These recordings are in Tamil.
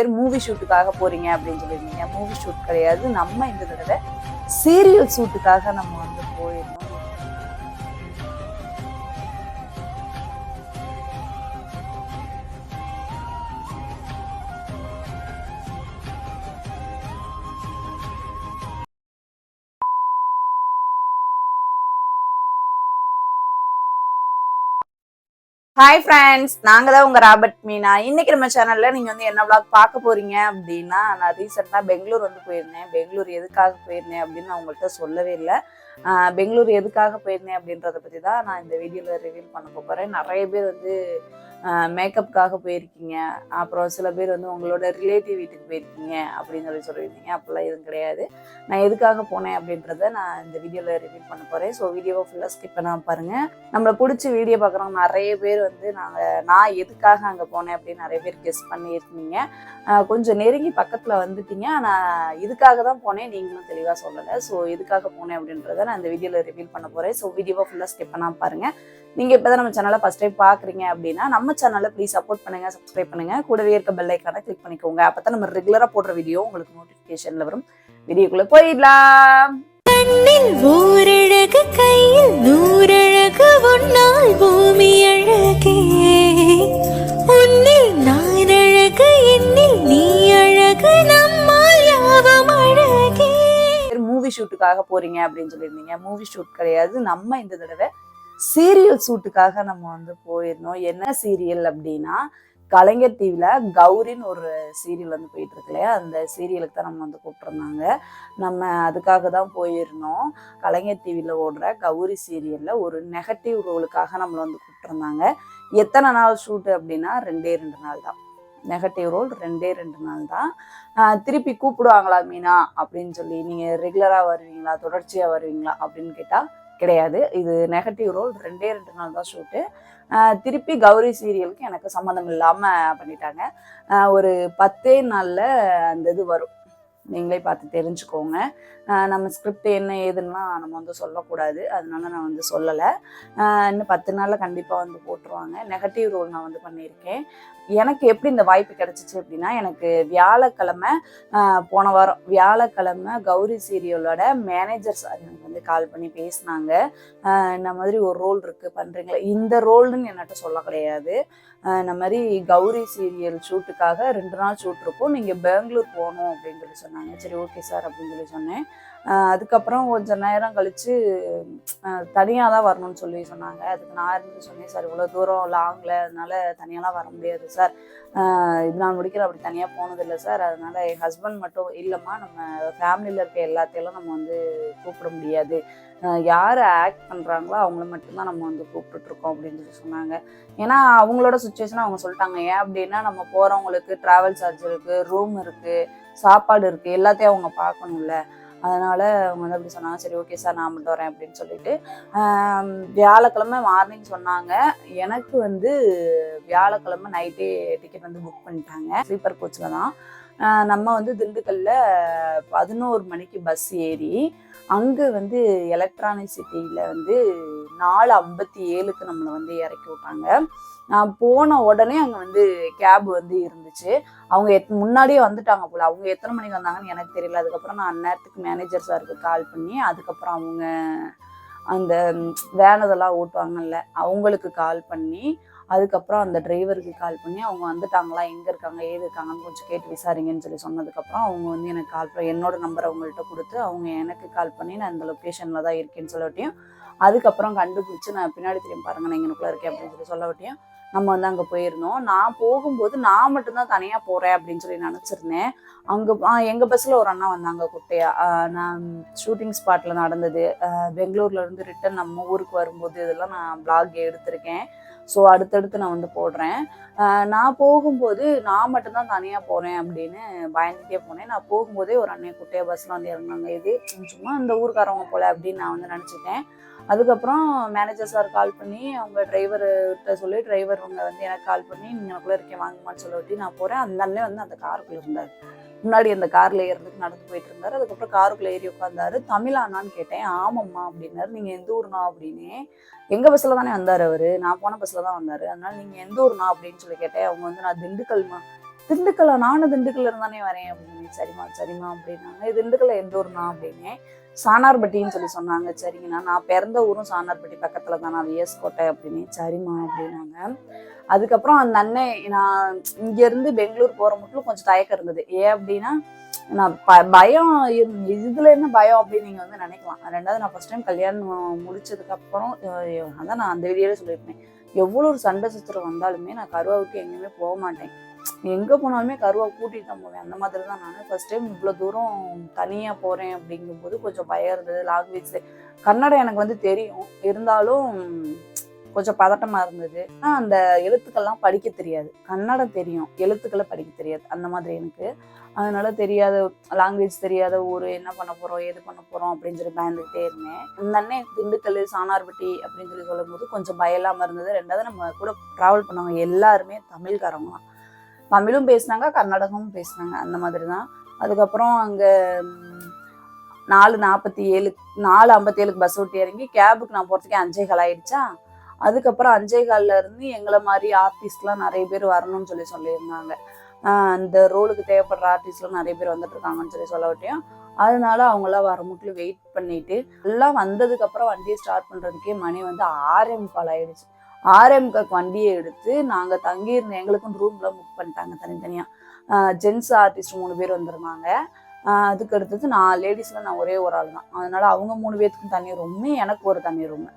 பேர் மூவி ஷூட்டுக்காக போறீங்க அப்படின்னு சொல்லியிருந்தீங்க. மூவி ஷூட் கிடையாது. நம்ம இந்த தடவை சீரியல் ஷூட்டுக்காக நம்ம வந்து போயிருந்தோம். ஹாய் ஃப்ரெண்ட்ஸ் நாங்க தான் உங்க ராபர்ட் மீனா. இன்னைக்கு நம்ம சேனல்ல நீங்க வந்து என்ன vlog பார்க்க போறீங்க அப்படின்னா நான் ரீசெண்டாக பெங்களூர் வந்து போயிருந்தேன். பெங்களூர் எதுக்காக போயிருந்தேன் அப்படின்னு நான் உங்கள்கிட்ட சொல்லவே இல்லை. பெங்களூர் எதுக்காக போயிருந்தேன் அப்படின்றத பத்தி தான் நான் இந்த வீடியோல ரிவீல் பண்ண போறேன். நிறைய பேர் வந்து மேக்கப்புக்காக போயிருக்கீங்க. அப்புறம் சில பேர் வந்து உங்களோட ரிலேட்டிவ் வீட்டுக்கு போயிருக்கீங்க அப்படின்னு சொல்லி சொல்லியிருந்தீங்க. அப்படிலாம் எதுவும் கிடையாது. நான் எதுக்காக போனேன் அப்படின்றத நான் இந்த வீடியோவில் ரிவீல் பண்ண போகிறேன் ஸோ வீடியோவை ஃபுல்லாக ஸ்கிப் பண்ணாமல் பாருங்கள் நம்மளை பிடிச்சி வீடியோ பார்க்குறவங்க நிறைய பேர் வந்து நாங்கள் நான் எதுக்காக அங்கே போனேன் அப்படின்னு நிறைய பேர் கெஸ் பண்ணியிருந்தீங்க. கொஞ்சம் நெருங்கி பக்கத்தில் வந்துட்டீங்க. நான் இதுக்காக தான் போனேன். நீங்களும் தெளிவாக சொல்லலை. ஸோ எதுக்காக போனேன் அப்படின்றத நான் இந்த வீடியோவில் ரிவீல் பண்ண போகிறேன் ஸோ வீடியோவை ஃபுல்லாக ஸ்கிப் பண்ணாமல் பாருங்கள் நீங்கள் இப்போ தான் நம்ம சேனலை ஃபஸ்ட் டைம் பார்க்குறீங்க அப்படின்னா நம்ம சேனலை ப்ளீஸ் சப்போர்ட் பண்ணுங்கள் சப்ஸ்கிரைப் பண்ணுங்கள் கூடவே இருக்க பெல் ஐக்கானை கிளிக் பண்ணிக்கோங்க. அப்போ தான் நம்ம ரெகுலராக போடுற வீடியோ உங்களுக்கு நோட்டிஃபிகேஷனில் வரும். வீடியோக்குள்ளே போயிடலாம். கண்ணில் ஓரழகு கையில் நூறழகு உன்னால் பூமி அழகே. உன்னில் நான் அழகு என்னில் நீ அழகு நம்மால் யாவும் அழகே. மூவி ஷூட்டுக்காக போறீங்க அப்படின்னு சொல்லியிருந்தீங்க. மூவி ஷூட் கிடையாது. நம்ம இந்த தடவை சீரியல் ஷூட்டுக்காக நம்ம வந்து போயிருந்தோம் என்ன சீரியல் அப்படின்னா கலைஞர் டிவியில் கௌரின்னு ஒரு சீரியல் வந்து போயிட்டு இருக்கு இல்லையா? அந்த சீரியலுக்கு தான் நம்ம வந்து கூப்பிட்ருந்தாங்க நம்ம அதுக்காக தான் போயிருந்தோம் கலைஞர் டிவியில் ஓடுற கௌரி சீரியலில் ஒரு நெகட்டிவ் ரோலுக்காக நம்மளை வந்து கூப்பிட்ருந்தாங்க எத்தனை நாள் ஷூட்டு அப்படின்னா ரெண்டே ரெண்டு நாள் தான். நெகட்டிவ் ரோல் ரெண்டே ரெண்டு நாள் தான். திருப்பி கூப்பிடுவாங்களா மீனா அப்படின்னு சொல்லி நீங்கள் ரெகுலராக வருவீங்களா? தொடர்ச்சியாக வருவீங்களா? அப்படின்னு கேட்டால் கிடையாது. இது நெகட்டிவ் ரோல் ரெண்டே ரெண்டு நாள் தான் ஷூட்டு திருப்பி கௌரி சீரியலுக்கு எனக்கு சம்மந்தம் இல்லாமல் பண்ணிட்டாங்க. ஒரு பத்தே நாளில் அந்த இது வரும். நீங்களே பார்த்து தெரிஞ்சுக்கோங்க. நம்ம ஸ்கிரிப்ட் என்ன ஏதுன்னா நம்ம வந்து சொல்லக்கூடாது. அதனால நான் வந்து சொல்லலை. இன்னும் பத்து நாளில் கண்டிப்பாக வந்து போட்டுருவாங்க. நெகட்டிவ் ரோல் நான் வந்து பண்ணியிருக்கேன். எனக்கு எப்படி இந்த வாய்ப்பு கிடைச்சிச்சு அப்படின்னா எனக்கு வியாழக்கிழமை போன வாரம் வியாழக்கிழமை கௌரி சீரியலோட மேனேஜர் சார் எனக்கு வந்து கால் பண்ணி பேசினாங்க. இந்த மாதிரி ஒரு ரோல் இருக்குது பண்ணுறீங்களா இந்த ரோல்னு என்கிட்ட சொல்ல கிடையாது. இந்த மாதிரி கௌரி சீரியல் ஷூட்டுக்காக ரெண்டு நாள் ஷூட் இருக்கும். நீங்கள் பெங்களூர் போகணும் அப்படின்னு சொல்லி சொன்னாங்க. சரி ஓகே சார் அப்படின்னு சொல்லி சொன்னேன். அதுக்கப்புறம் கொஞ்சம் நேரம் கழித்து தனியாக தான் வரணும்னு சொல்லி சொன்னாங்க. அதுக்கு நான் இருந்து சொன்னேன் சார் இவ்வளோ தூரம் லாங்கில் அதனால தனியாலாம் வர முடியாது சார். இது நான் முடிக்கிற அப்படி தனியாக போனதில்லை சார். அதனால் என் ஹஸ்பண்ட் மட்டும் இல்லைம்மா நம்ம ஃபேமிலியில் இருக்க எல்லாத்தையும் நம்ம வந்து கூப்பிட முடியாது. யார் ஆக்ட் பண்ணுறாங்களோ அவங்கள மட்டும்தான் நம்ம வந்து கூப்பிட்டுட்ருக்கோம் அப்படின்னு சொல்லி சொன்னாங்க. ஏன்னா அவங்களோட சுச்சுவேஷன் அவங்க சொல்லிட்டாங்க. ஏன் அப்படின்னா நம்ம போகிறவங்களுக்கு ட்ராவல் சார்ஜ் இருக்குது ரூம் இருக்குது சாப்பாடு இருக்குது எல்லாத்தையும் அவங்க பார்க்கணும்ல. அதனால் அவங்க வந்து அப்படி சொன்னாங்க. சரி ஓகே சார் நான் மட்டும் வரேன் அப்படின்னு சொல்லிட்டு வியாழக்கிழமை மார்னிங் சொன்னாங்க. எனக்கு வந்து வியாழக்கிழமை நைட்டே டிக்கெட் வந்து புக் பண்ணிட்டாங்க. ஸ்லீப்பர் கோச்சில் தான். நம்ம வந்து திண்டுக்கல்ல பதினோரு மணிக்கு பஸ் ஏறி அங்கே வந்து எலக்ட்ரானிசிட்டியில் வந்து நாலு ஐம்பத்தி ஏழுக்கு நம்மளை வந்து இறக்கி விட்டாங்க. நான் போன உடனே அங்கே வந்து கேப் வந்து இருந்துச்சு. அவங்க எத் முன்னாடியே வந்துட்டாங்க போல. அவங்க எத்தனை மணிக்கு வந்தாங்கன்னு எனக்கு தெரியல. அதுக்கப்புறம் நான் அந்நேரத்துக்கு மேனேஜர் சாருக்கு கால் பண்ணி அதுக்கப்புறம் அவங்க அந்த வேன் இதெல்லாம் ஓட்டுவாங்கல்ல அவங்களுக்கு கால் பண்ணி அதுக்கப்புறம் அந்த டிரைவருக்கு கால் பண்ணி அவங்க வந்துட்டாங்களா? எங்கே இருக்காங்க? ஏது இருக்காங்கன்னு கொஞ்சம் கேட்டு விசாரிங்கன்னு சொல்லி சொன்னதுக்கப்புறம் அவங்க வந்து எனக்கு கால் பண்ணி என்னோட நம்பர் அவங்கள்ட்ட கொடுத்து அவங்க எனக்கு கால் பண்ணி நான் இந்த லொக்கேஷனில் தான் இருக்கேன்னு சொல்லட்டியும் அதுக்கப்புறம் கண்டுபிடிச்சி நான் பின்னாடி திரும்பி பாருங்க நான் இங்கனுக்குள்ளே இருக்கேன் அப்படின்னு சொல்லி சொல்லவட்டியும் நம்ம வந்து அங்கே போயிருந்தோம். நான் போகும்போது நான் மட்டும்தான் தனியாக போகிறேன் அப்படின்னு சொல்லி நினச்சிருந்தேன். அங்கே எங்கள் பஸ்ஸில் ஒரு அண்ணா வந்தாங்க குட்டையா நான் ஷூட்டிங் ஸ்பாட்டில் நடந்தது. பெங்களூர்லேருந்து ரிட்டன் நம்ம ஊருக்கு வரும்போது இதெல்லாம் நான் பிளாக் எடுத்திருக்கேன். ஸோ அடுத்தடுத்து நான் வந்து போடுறேன். நான் போகும்போது நான் மட்டும்தான் தனியாக போகிறேன் அப்படின்னு பயந்துட்டே போனேன். நான் போகும்போதே ஒரு அண்ணன் குட்டையா பஸ்ஸில் வந்து இறங்குனாங்க. இது சும்மா இந்த ஊருக்காரவங்க போல அப்படின்னு நான் வந்து நினச்சிட்டேன் அதுக்கப்புறம் மேனேஜர் சார் கால் பண்ணி அவங்க டிரைவர்கிட்ட சொல்லி டிரைவர் அவங்க வந்து எனக்கு கால் பண்ணி நீங்கள் எனக்குள்ளே இருக்கேன் வாங்கம்மான்னு சொல்லிட்டு நான் போகிறேன் அந்த அண்ணன் வந்து அந்த காருக்குள்ளே இருந்தார். முன்னாடி அந்த காரில் ஏறதுக்கு நடந்து போயிட்டு இருந்தார் அதுக்கப்புறம் காருக்குள்ளே ஏறி உட்காந்தாரு தமிழானான்னு கேட்டேன். ஆமாம்மா அப்படின்னாரு. நீங்கள் எந்த ஊர்னா அப்படின்னு. எங்கள் பஸ்ஸில் தானே வந்தார் அவர். நான் போன பஸ்ஸில் தான் வந்தார். அதனால நீங்கள் எந்த ஊர்னா அப்படின்னு சொல்லி கேட்டேன். அவங்க வந்து நான் திண்டுக்கல்மா. திண்டுக்கல்ல? நானும் திண்டுக்கல்ல இருந்தானே வரேன். அப்படின்னு. சரிம்மா சரிம்மா அப்படின்னாங்க. இது திண்டுக்கல்ல எந்த ஊர்னா அப்படின்னு. சானார்பட்டின்னு சொல்லி சொன்னாங்க. சரிங்கண்ணா. நான் பிறந்த ஊரும் சானார்பட்டி பக்கத்துல தானே விஎஸ் கோட்டை அப்படின்னு. சரிம்மா அப்படின்னாங்க. அதுக்கப்புறம் அந்த அண்ணன் நான் இங்கேருந்து பெங்களூர் போற மட்டும் கொஞ்சம் தயக்கம் இருந்தது. ஏன் அப்படின்னா நான் ப- பயம் இருந்~ இதுல என்ன பயம் அப்படின்னு நீங்க வந்து நினைக்கலாம். ரெண்டாவது நான் ஃபர்ஸ்ட் டைம் கல்யாணம் முடிச்சதுக்கு அப்புறம் அதான் நான் அந்த வீடியோல சொல்லியிருப்பேன். எவ்வளோ ஒரு சண்டை சுத்திரம் வந்தாலுமே நான் கருவாவுக்கு எங்கேயுமே போக மாட்டேன். எங்க போனாலுமே கருவா கூட்டிட்டு தான் போவேன். அந்த மாதிரி தான் நான். ஃபர்ஸ்ட் டைம் இவ்வளவு தூரம் தனியா போறேன் அப்படிங்கும்போது கொஞ்சம் பயம் இருந்தது. லாங்குவேஜ் கன்னடம் எனக்கு வந்து தெரியும். இருந்தாலும் கொஞ்சம் பதட்டமா இருந்தது. ஆனா அந்த எழுத்துக்கள்லாம் படிக்க தெரியாது. கன்னடம் தெரியும். எழுத்துக்களை படிக்க தெரியாது. அந்த மாதிரி எனக்கு. அதனால தெரியாத லாங்குவேஜ் தெரியாத ஊர் என்ன பண்ண போறோம் ஏது பண்ண போறோம் அப்படின்னு சொல்லி பயந்துகிட்டே இருந்தேன். இந்த அண்ணன் திண்டுக்கல் சானார்பட்டி அப்படின்னு சொல்லி சொல்லும்போது கொஞ்சம் பயம் இல்லாம இருந்தது. ரெண்டாவது நம்ம கூட டிராவல் பண்ணவங்க எல்லாருமே தமிழ்காரங்க தான். தமிழும் பேசினாங்க கர்நாடகமும் பேசினாங்க அந்த மாதிரி தான் அதுக்கப்புறம் அங்கே நாலு நாற்பத்தி ஏழு நாலு ஐம்பத்தி ஏழுக்கு பஸ் விட்டு இறங்கி கேபுக்கு நான் போகிறதுக்கே அஞ்சே கால் ஆயிடுச்சா? அதுக்கப்புறம் அஞ்சே காலில் இருந்து எங்களை மாதிரி ஆர்டிஸ்ட்லாம் நிறைய பேர் வரணும்னு சொல்லி சொல்லியிருந்தாங்க. அந்த ரோலுக்கு தேவைப்படுற ஆர்டிஸ்ட்லாம் நிறைய பேர் வந்துட்டு இருக்காங்கன்னு சொல்லி சொல்ல விட்டியும் அதனால அவங்களாம் வர முட்டில் வெயிட் பண்ணிட்டு எல்லாம் வந்ததுக்கப்புறம் வண்டியை ஸ்டார்ட் பண்ணுறதுக்கே மணி வந்து ஆறே முக்கால் ஆயிடுச்சு. ஆறே வண்டியை எடுத்து நாங்கள் தங்கியிருந்த எங்களுக்கும் ரூம்ல புக் பண்ணிட்டாங்க தனித்தனியாக ஜென்ஸ் ஆர்டிஸ்ட் மூணு பேர் வந்திருந்தாங்க. அதுக்கு அடுத்தது நான் லேடிஸில் நான் ஒரே ஒரு ஆள் தான். அதனால அவங்க மூணு பேர்த்துக்கும் தனி ரூமு எனக்கு ஒரு தனி ரூமு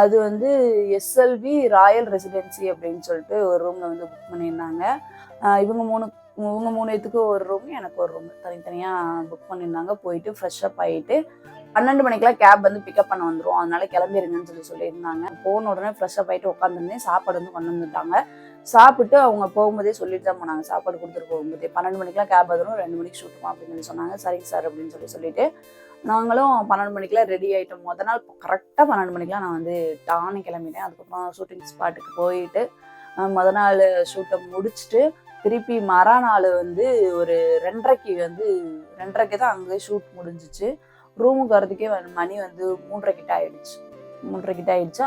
அது வந்து எஸ்எல்வி ராயல் ரெசிடென்சி அப்படின்னு சொல்லிட்டு ஒரு ரூமில் வந்து புக் பண்ணியிருந்தாங்க. இவங்க மூணு இவங்க மூணு பேர்த்துக்கும் ஒரு ரூம் எனக்கு ஒரு ரூம் தனித்தனியாக புக் பண்ணியிருந்தாங்க. போயிட்டு ஃப்ரெஷ் அப் ஆகிட்டு பன்னெண்டு மணிக்கெல்லாம் கேப் வந்து பிக்கப் பண்ண வந்துடும் அதனால கிளம்பிடுங்கன்னு சொல்லி சொல்லியிருந்தாங்க. போன உடனே ஃப்ரெஷ்ஷப் ஆகிட்டு உட்காந்துருந்தேன் சாப்பாடு வந்து கொண்டு வந்துட்டாங்க. சாப்பிட்டு அவங்க போகும்போதே சொல்லிட்டு தான் போனாங்க. சாப்பாடு கொடுத்துட்டு போகும்போதே. பன்னெண்டு மணிக்கெல்லாம் கேப் வந்துடும் ரெண்டு மணிக்கு சுட்டுமா அப்படின்னு சொல்லி சொன்னாங்க. சரிங்க சார் அப்படின்னு சொல்லி சொல்லிட்டு நாங்களும் பன்னெண்டு மணிக்கெல்லாம் ரெடி ஆகிட்டோம் முத நாள் கரெக்டாக பன்னெண்டு மணிக்கெலாம் நான் வந்து டானு கிளம்பிட்டேன். அதுக்கப்புறம் ஷூட்டிங் ஸ்பாட்டுக்கு போயிட்டு அஹ் முத நாள் ஷூட்டை முடிச்சுட்டு திருப்பி மறுநாள் வந்து ஒரு ரெண்டரைக்கு வந்து ரெண்டரைக்கு தான் அங்கே ஷூட் முடிஞ்சிச்சு. ரூமுக்கு வரதுக்கே மணி வந்து மூன்றரை கிட்ட ஆயிடுச்சு. மூன்றரை கிட்ட ஆயிடுச்சா?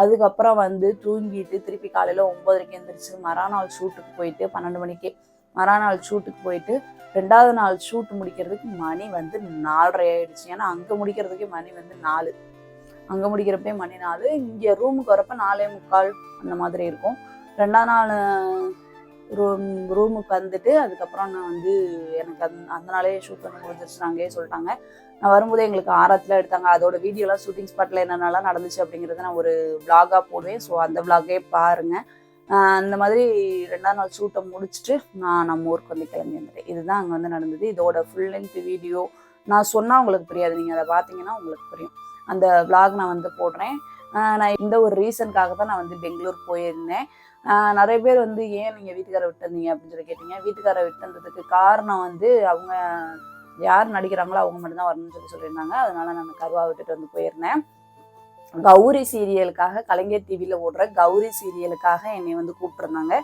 அதுக்கப்புறம் வந்து தூங்கிட்டு திருப்பி காலையில் ஒம்பதரைக்கு எழுந்திரிச்சு மறுநாள் ஷூட்டுக்கு போயிட்டு பன்னெண்டு மணிக்கு மறுநாள் ஷூட்டுக்கு போயிட்டு ரெண்டாவது நாள் ஷூட் முடிக்கிறதுக்கு மணி வந்து நாலரை ஆயிடுச்சு. ஏன்னா அங்கே முடிக்கிறதுக்கே மணி வந்து நாலு. அங்கே முடிக்கிறப்பே மணி நாலு. இங்கே ரூமுக்கு வரப்ப நாலே முக்கால் அந்த மாதிரி இருக்கும். ரெண்டாவது நாள் ரூம் ரூமுக்கு வந்துட்டு அதுக்கப்புறம் நான் வந்து எனக்கு அந்த அந்த நாளே ஷூட் பண்ணி முடிஞ்சிருச்சுனாங்களே சொல்லிட்டாங்க. நான் வரும்போது எங்களுக்கு ஆரத்தில் எடுத்தாங்க. அதோட வீடியோலாம் ஷூட்டிங் ஸ்பாட்டில் என்னென்னலாம் நடந்துச்சு அப்படிங்கிறத நான் ஒரு விளாகாக போடுவேன். ஸோ அந்த விளாகே பாருங்கள் அந்த மாதிரி ரெண்டாம் நாள் ஷூட்டை முடிச்சுட்டு நான் நம்ம ஊருக்கு வந்து கிளம்பி வந்துட்டேன். இதுதான் அங்கே வந்து நடந்தது. இதோட ஃபுல் லென்த் வீடியோ நான் சொன்னால் உங்களுக்கு புரியாது. நீங்கள் அதை பார்த்தீங்கன்னா உங்களுக்கு புரியும். அந்த விளாக் நான் வந்து போடுறேன். நான் இந்த ஒரு ரீசனுக்காக தான் நான் வந்து பெங்களூர் போயிருந்தேன். நிறைய பேர் வந்து ஏன் நீங்கள் வீட்டுக்காரை விட்டுருந்தீங்க அப்படின்னு சொல்லி கேட்டீங்க. வீட்டுக்காரை விட்டுன்றதுக்கு காரணம் வந்து அவங்க யார் நடிக்கிறாங்களோ அவங்க மட்டும்தான் வரணும்னு சொல்லி சொல்லியிருந்தாங்க. அதனால நான் கருவா விட்டுட்டு வந்து போயிருந்தேன். கௌரி சீரியலுக்காக கலைஞர் டிவியில் ஓடுற கௌரி சீரியலுக்காக என்னை வந்து கூப்பிட்ருந்தாங்க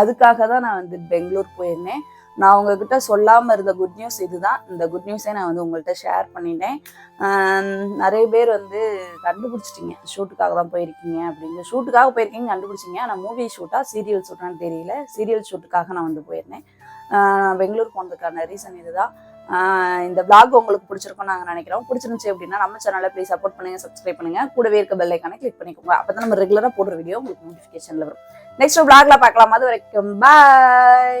அதுக்காக தான் நான் வந்து பெங்களூர் போயிருந்தேன். நான் உங்ககிட்ட சொல்லாமல் இருந்த குட் நியூஸ் இதுதான். இந்த குட் நியூஸே நான் வந்து உங்கள்கிட்ட ஷேர் பண்ணிட்டேன். நிறைய பேர் வந்து கண்டுபிடிச்சிட்டிங்க. ஷூட்டுக்காக தான் போயிருக்கீங்க அப்படிங்க ஷூட்டுக்காக போயிருக்கீங்க கண்டுபிடிச்சிங்க ஆனால் மூவி ஷூட்டா சீரியல் ஷூட்டான்னு தெரியல. சீரியல் ஷூட்டுக்காக நான் வந்து போயிருந்தேன். பெங்களூர் போனதுக்கான ரீசன் இதுதான். இந்த பிளாக் உங்களுக்கு பிடிச்சிருக்கும் நாங்கள் நினைக்கிறோம். பிடிச்சிருந்துச்சு அப்படின்னா நம்ம சேனலை ப்ளீஸ் சப்போர்ட் பண்ணுங்க சப்ஸ்கிரைப் பண்ணுங்க. கூடவே இருக்க பெல் ஐக்கானை கிளிக் பண்ணிக்கோங்க. அப்போ தான் நம்ம ரெகுலராக போடுற வீடியோ உங்களுக்கு நோட்டிஃபிகேஷனில் வரும். நெக்ஸ்ட் பிளாக்ல பார்க்கலாம். அது வரைக்கும் பாய்